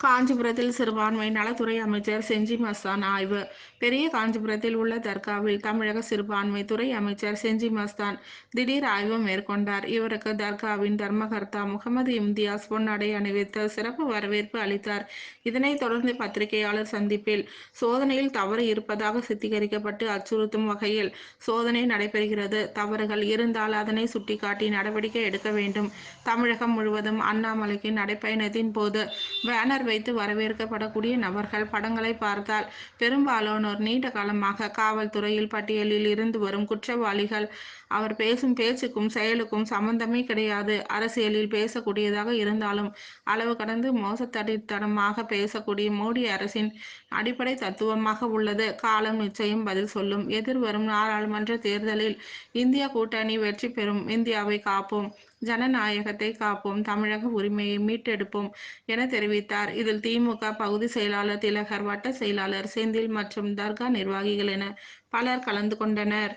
காஞ்சிபுரத்தில் சிறுபான்மை நலத்துறை அமைச்சர் செஞ்சி மஸ்தான் ஆய்வு. பெரிய காஞ்சிபுரத்தில் உள்ள தர்காவில் தமிழக சிறுபான்மை துறை அமைச்சர் செஞ்சி மஸ்தான் திடீர் ஆய்வு மேற்கொண்டார். இவருக்கு தர்காவின் தர்மகர்த்தா முகமது இம்தியாஸ் பொன்னடை அணிவித்து சிறப்பு வரவேற்பு அளித்தார். இதனைத் தொடர்ந்து பத்திரிகையாளர் சந்திப்பில் சோதனையில் தவறு இருப்பதாக சித்திகரிக்கப்பட்டு அச்சுறுத்தும் வகையில் சோதனை நடைபெறுகிறது. தவறுகள் இருந்தால் அதனை சுட்டிக்காட்டி நடவடிக்கை எடுக்க வேண்டும். தமிழகம் முழுவதும் அண்ணாமலைக்கு நடைப்பயணத்தின் போது பேனர் வைத்து வரவேற்கப்படக்கூடிய நபர்கள் படங்களை பார்த்தால் பெரும்பாலானோர் நீண்ட காலமாக காவல்துறையில் பட்டியலில் இருந்து வரும் குற்றவாளிகள் அவர் பேசும் பேச்சுக்கும் செயலுக்கும் சம்பந்தமே கிடையாது. அரசியலில் பேசக்கூடியதாக இருந்தாலும் அளவு கடந்து மோசத்தடித்தனமாக பேசக்கூடிய மோடி அரசின் அடிப்படை தத்துவமாக உள்ளது. காலம் நிச்சயம் பதில் சொல்லும். எதிர்வரும் நாடாளுமன்ற தேர்தலில் இந்திய கூட்டணி வெற்றி பெறும். இந்தியாவை காப்போம். ஜனநாயகத்தை காப்போம். தமிழக உரிமையை மீட்டெடுப்போம் என தெரிவித்தார். இதில் திமுக பகுதி செயலாளர் திலகர் வட்ட செயலாளர் செந்தில் மற்றும் தர்கா நிர்வாகிகள் என பலர் கலந்து கொண்டனர்.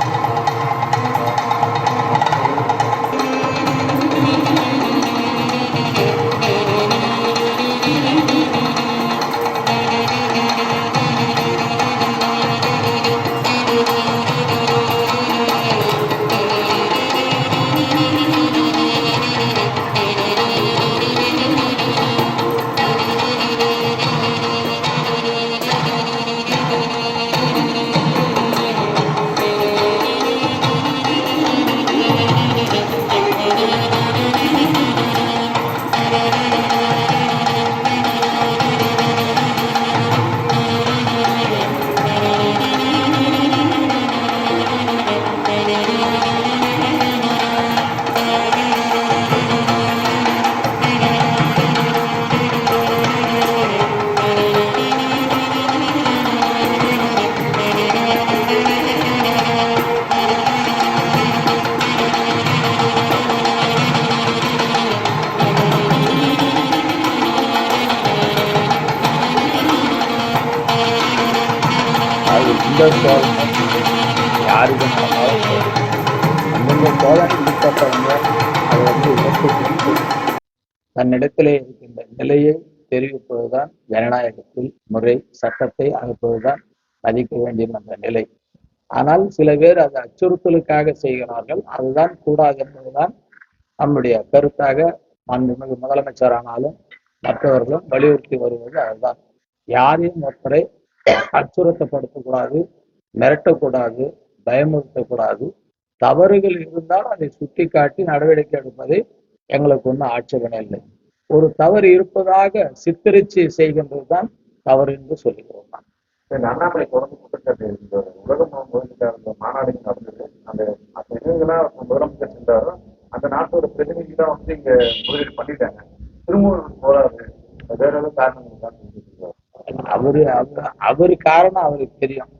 Thank you. அது இந்த சோழன் யாருக்கு நடந்தாலும் சரி. அந்தந்த சோதனை உட்பட்டவங்க அதை வந்து இழப்பு தன்னிடத்திலே இருக்கின்ற நிலையை தெரிவிப்பதுதான் ஜனநாயகத்தில் முறை சட்டத்தை அனுப்புவதுதான் மதிக்க வேண்டிய அந்த நிலை. ஆனால் சில பேர் அதை அச்சுறுத்தலுக்காக செய்கிறார்கள். அதுதான் கூடாது என்பதுதான் நம்முடைய கருத்தாக மாண்புமிகு முதலமைச்சரானாலும் மற்றவர்களும் வலியுறுத்தி வருவது அதுதான். யாரையும் ஒருத்தரை அச்சுறுத்தப்படுத்தக்கூடாது மிரட்டக்கூடாது பயமுறுத்தக்கூடாது. தவறுகள் இருந்தால் அதை சுட்டி காட்டி நடவடிக்கை எடுப்பது எங்களுக்கு ஒன்றும் ஆட்சேபனை இல்லை. ஒரு தவறு இருப்பதாக சித்தரிச்சு செய்கின்றது தான் தவறு என்று சொல்லுகிறோம். நான். அண்ணாமலை தொடர்ந்து குற்றச்சாட்டு இந்த உலகம் முதலீட்டு மாநாடு நடந்தது. அந்த அந்த நிகழ்வுகளா முதலமைச்சர் சென்றாரோ. அந்த நாட்டோட பிரதிநிதி தான் வந்து இங்க முதலீடு பண்ணிட்டாங்க. திரும்பவும் போறாரு வேற ஏதாவது காரணம் அவரு அவரு அவரு காரணம் அவருக்கு தெரியும்.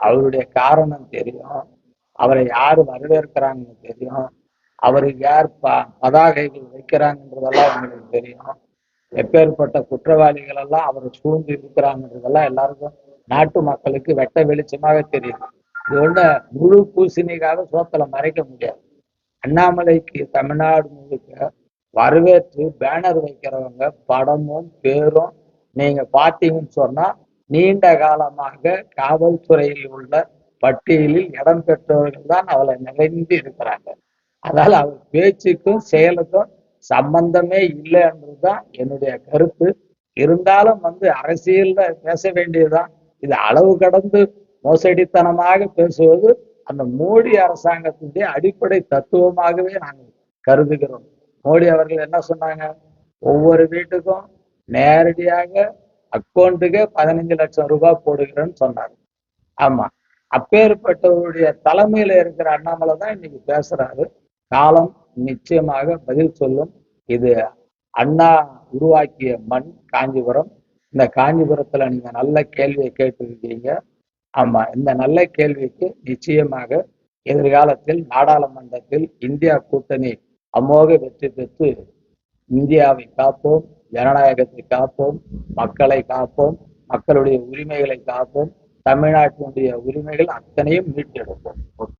அவருடைய காரணம் தெரியும். அவரை யாரு வரவேற்கிறாங்கன்னு தெரியும். அவருக்கு யார் ப பதாகைகள் வைக்கிறாங்கன்றதெல்லாம் அவங்களுக்கு தெரியும். எப்பேற்பட்ட குற்றவாளிகள் எல்லாம் அவரை சூழ்ந்து இருக்கிறாங்கன்றதெல்லாம் எல்லாருக்கும் நாட்டு மக்களுக்கு வெட்ட வெளிச்சமாக தெரியும். இது ஒண்ணு முழு பூசணிக்காக சோத்துல மறைக்க முடியாது. அண்ணாமலைக்கு தமிழ்நாடு முழுக்க வரவேற்று பேனர் வைக்கிறவங்க படமும் பேரும் நீங்க பார்த்தீங்கன்னு சொன்னா நீண்ட காலமாக காவல்துறையில் உள்ள பட்டியலில் இடம் பெற்றவர்கள் தான் அவளை நிறைந்து இருக்கிறாங்க. அதனால அவர் பேச்சுக்கும் செயலுக்கும் சம்பந்தமே இல்லைன்றதுதான் என்னுடைய கருத்து. இருந்தாலும் வந்து அரசியல்ல பேச வேண்டியதுதான். இது அளவு கடந்து மோசடித்தனமாக பேசுவது அந்த மோடி அரசாங்கத்தினுடைய அடிப்படை தத்துவமாகவே நாங்கள் கருதுகிறோம். மோடி அவர்கள் என்ன சொன்னாங்க? ஒவ்வொரு வீட்டுக்கும் நேரடியாக அக்கௌண்ட்டுக்கு பதினஞ்சு லட்சம் ரூபாய் போடுகிறேன்னு சொன்னார். ஆமா. அப்பேற்பட்டவருடைய தலைமையில இருக்கிற அண்ணாமலை தான் இன்னைக்கு பேசுறாரு. காலம் நிச்சயமாக பதில் சொல்லும். இது அண்ணா உருவாக்கிய மண் காஞ்சிபுரம். இந்த காஞ்சிபுரத்துல நீங்க நல்ல கேள்வியை கேட்டிருக்கீங்க. ஆமா இந்த நல்ல கேள்விக்கு நிச்சயமாக எதிர்காலத்தில் நாடாளுமன்றத்தில் இந்தியா கூட்டணி அமோக வெற்றி பெற்று இந்தியாவை காப்போம். ஜனநாயகத்தை காப்போம் மக்களை காப்போம் மக்களுடைய உரிமைகளை காப்போம் தமிழ்நாட்டினுடைய உரிமைகள் அத்தனையும் மீட்டெடுப்போம்.